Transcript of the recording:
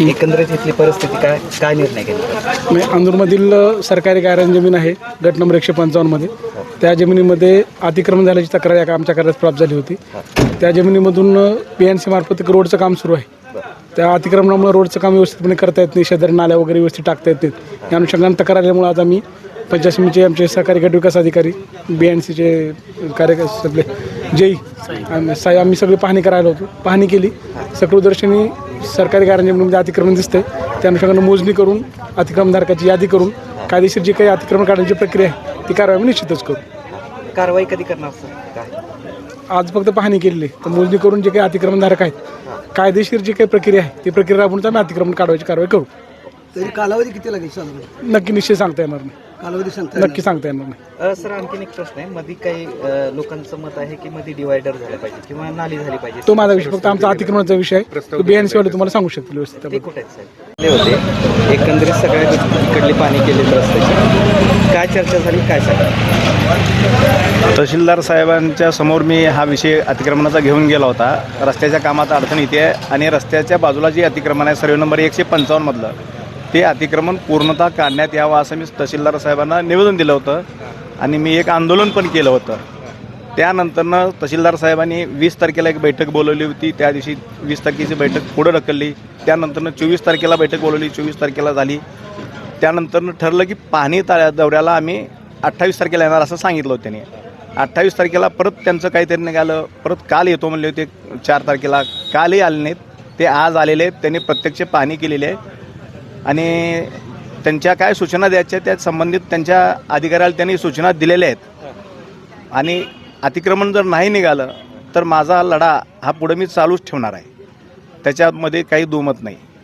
एकंदरीत इथली परिस्थिती काय काय निर्णय घेतला मी अंदूरमधील सरकारी गायरान जमीन आहे गट नंबर एकशे पंचावन्नमध्ये त्या जमिनीमध्ये अतिक्रमण झाल्याची तक्रार या आमच्या कार्यात प्राप्त झाली होती. त्या जमिनीमधून पी एन सी मार्फत एक रोडचं काम सुरू आहे. त्या अतिक्रमणामुळे रोडचं काम व्यवस्थितपणे करता येत नाही शेजारी नाल्या वगैरे व्यवस्थित टाकता येत नाहीत. या अनुषंगाने तक्रार आल्यामुळे आज आम्ही पंचायत समितीचे आमचे सहकारी गट विकास अधिकारी बी एन सीचे कार्य सगळे जेई आम्ही साई आम्ही सगळी पाहणी करायला होतो. पाहणी केली. सकृदर्शनी सरकारी जमिनीमध्ये अतिक्रमण दिसतंय त्या अनुषंगाने मोजणी करून अतिक्रमणधारकाची यादी करून कायदेशीर जी काही अतिक्रमण काढण्याची प्रक्रिया आहे ती कारवाई आम्ही निश्चितच करू. कारवाई कधी करणार सर? आज फक्त पाहणी केलेली आहे. तर मोजणी करून जे काही अतिक्रमणधारक आहेत कायदेशीर जी काही प्रक्रिया आहे ती प्रक्रिया राबवून आम्ही अतिक्रमण काढवायची कारवाई करू. तरी कालावधी किती लागेल नक्की निश्चित सांगता येणार नाही. कालावधी सांगता नक्की सांगता येणार नाही. अ, सर आणखीन एक प्रश्न आहे. मध्ये काही अ, लोकांचं मत आहे की मध्ये डिवायडर झालं पाहिजे किंवा नाली झाली पाहिजे? तो माझा विषय फक्त आमचा अतिक्रमणाचा विषय आहे. बी एन वाले तुम्हाला सांगू शकतील व्यवस्थित ते कुठे आहेत साहेब ते होते. एकंदरीत सगळ्या गोष्टी पाणी केली रस्त्याची काय चर्चा झाली काय सांगा? तहसीलदार साहेबांच्या समोर मी हा विषय अतिक्रमणाचा घेऊन गेला होता. रस्त्याच्या कामात अडचण येते आहे आणि रस्त्याच्या बाजूला जे अतिक्रमण आहे सर्वे नंबर एकशे पंचावन्नमधलं ते अतिक्रमण पूर्णतः काढण्यात यावं असं मी तहसीलदार साहेबांना निवेदन दिलं होतं आणि मी एक आंदोलन पण केलं होतं. त्यानंतरनं तहसीलदार साहेबांनी वीस तारखेला एक बैठक बोलवली होती. त्या दिवशी वीस तारखेची बैठक पुढं ढकलली. त्यानंतरनं चोवीस तारखेला बैठक बोलवली. चोवीस तारखेला झाली. त्यानंतरनं ठरलं की पाहणी ता दौऱ्याला आम्ही अठ्ठावीस तारखेला येणार असं सांगितलं होतं त्यांनी. अठ्ठावीस तारखेला परत त्यांचं काहीतरी निघालं. परत काल येतो म्हणले होते चार तारखेला. कालही आले नाहीत. ते आज आलेले आहेत. त्यांनी प्रत्यक्ष पाहणी केलेली आहे. आणि त्यांच्या काय सूचना द्यायच्या त्या संबंधित त्यांच्या अधिकाऱ्याला त्यांनी सूचना दिलेल्या आहेत. आणि अतिक्रमण जर नाही निघालं तर माझा लढा हा पुढे मी चालूच ठेवणार आहे. त्याच्यामध्ये काही दुमत नाही.